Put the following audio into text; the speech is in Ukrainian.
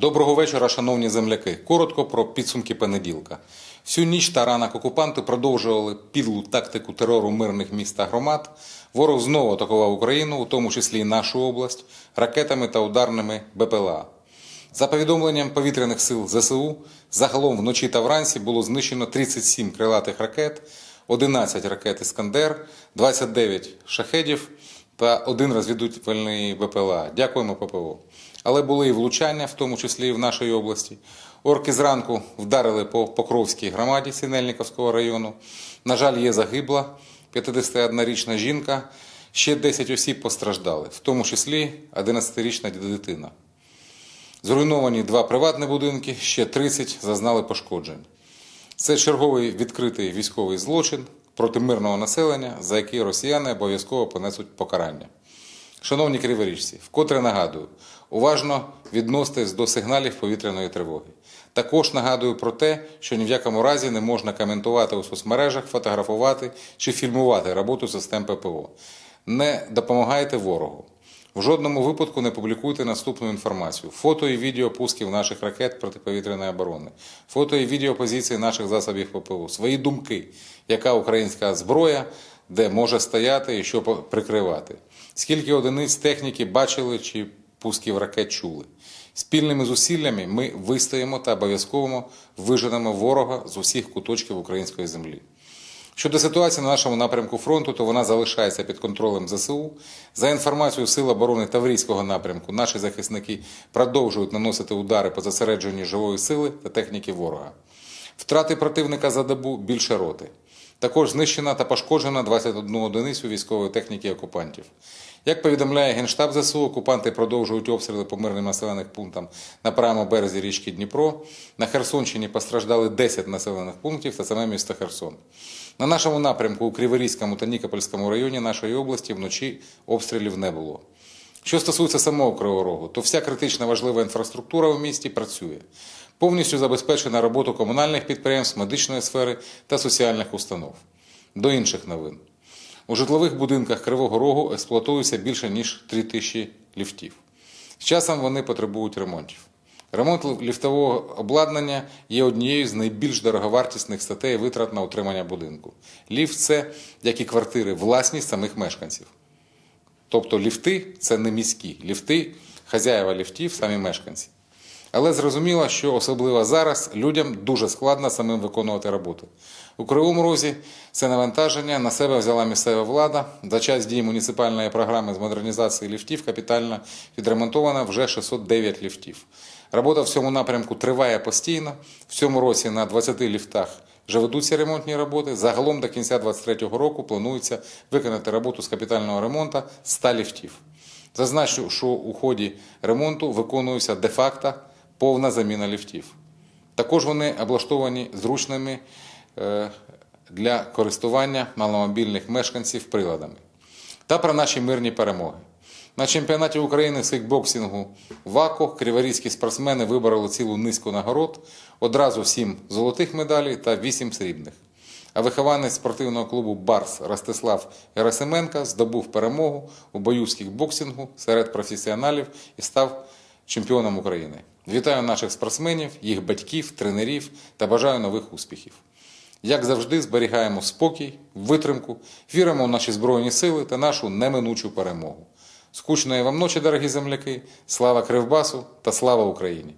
Доброго вечора, шановні земляки. Коротко про підсумки понеділка. Всю ніч та ранок окупанти продовжували підлу тактику терору мирних міст та громад. Ворог знову атакував Україну, у тому числі і нашу область, ракетами та ударними БПЛА. За повідомленням повітряних сил ЗСУ, загалом вночі та вранці було знищено 37 крилатих ракет, 11 ракет «Іскандер», 29 шахедів та один розвідувальний БПЛА. Дякуємо ППО. Але були і влучання, в тому числі і в нашій області. Орки зранку вдарили по Покровській громаді Синельниковського району. На жаль, є загибла 51-річна жінка. Ще 10 осіб постраждали, в тому числі 11-річна дитина. Зруйновані два приватні будинки, ще 30 зазнали пошкоджень. Це черговий відкритий військовий злочин проти мирного населення, за який росіяни обов'язково понесуть покарання. Шановні криворіжці, вкотре нагадую, уважно відноситесь до сигналів повітряної тривоги. Також нагадую про те, що ні в якому разі не можна коментувати у соцмережах, фотографувати чи фільмувати роботу систем ППО. Не допомагайте ворогу. В жодному випадку не публікуйте наступну інформацію: фото і відео пусків наших ракет протиповітряної оборони, фото і відео позиції наших засобів ППО, свої думки, яка українська зброя, де може стояти і що прикривати. Скільки одиниць техніки бачили чи пусків ракет чули. Спільними зусиллями ми вистоїмо та обов'язково виженемо ворога з усіх куточків української землі. Щодо ситуації на нашому напрямку фронту, то вона залишається під контролем ЗСУ. За інформацією Сил оборони Таврійського напрямку, наші захисники продовжують наносити удари по зосередженню живої сили та техніки ворога. Втрати противника за добу більше роти. Також знищена та пошкоджена 21 одиницю військової техніки окупантів. Як повідомляє Генштаб ЗСУ, окупанти продовжують обстріли по мирним населених пунктам на правому березі річки Дніпро. На Херсонщині постраждали 10 населених пунктів та саме місто Херсон. На нашому напрямку у Криворізькому та Нікопольському районі нашої області вночі обстрілів не було. Що стосується самого Кривого Рогу, то вся критична важлива інфраструктура в місті працює. Повністю забезпечена роботу комунальних підприємств, медичної сфери та соціальних установ. До інших новин. У житлових будинках Кривого Рогу експлуатується більше ніж 3 тисячі ліфтів. З часом вони потребують ремонтів. Ремонт ліфтового обладнання є однією з найбільш дороговартісних статей витрат на утримання будинку. Ліфт це, як і квартири, власність самих мешканців. Тобто ліфти це не міські, ліфти, хазяєва ліфтів, самі мешканці. Але зрозуміло, що особливо зараз людям дуже складно самим виконувати роботи. У Кривому Розі це навантаження на себе взяла місцева влада. За час дії муніципальної програми з модернізації ліфтів капітально відремонтовано вже 609 ліфтів. Робота в цьому напрямку триває постійно. В цьому році на 20 ліфтах вже ведуться ремонтні роботи. Загалом до кінця 2023 року планується виконати роботу з капітального ремонту 100 ліфтів. Зазначу, що у ході ремонту виконується де-факто повна заміна ліфтів. Також вони облаштовані зручними е, для користування маломобільних мешканців приладами. Та про наші мирні перемоги. На чемпіонаті України з кікбоксингу ВАКО криворізькі спортсмени вибороли цілу низку нагород, одразу сім золотих медалей та вісім срібних. А вихованець спортивного клубу Барс Ростислав Герасименко здобув перемогу у бою з кікбоксингу серед професіоналів і став чемпіоном України. Вітаю наших спортсменів, їх батьків, тренерів та бажаю нових успіхів. Як завжди, зберігаємо спокій, витримку, віримо в наші Збройні сили та нашу неминучу перемогу. Скучної вам ночі, дорогі земляки! Слава Кривбасу та слава Україні!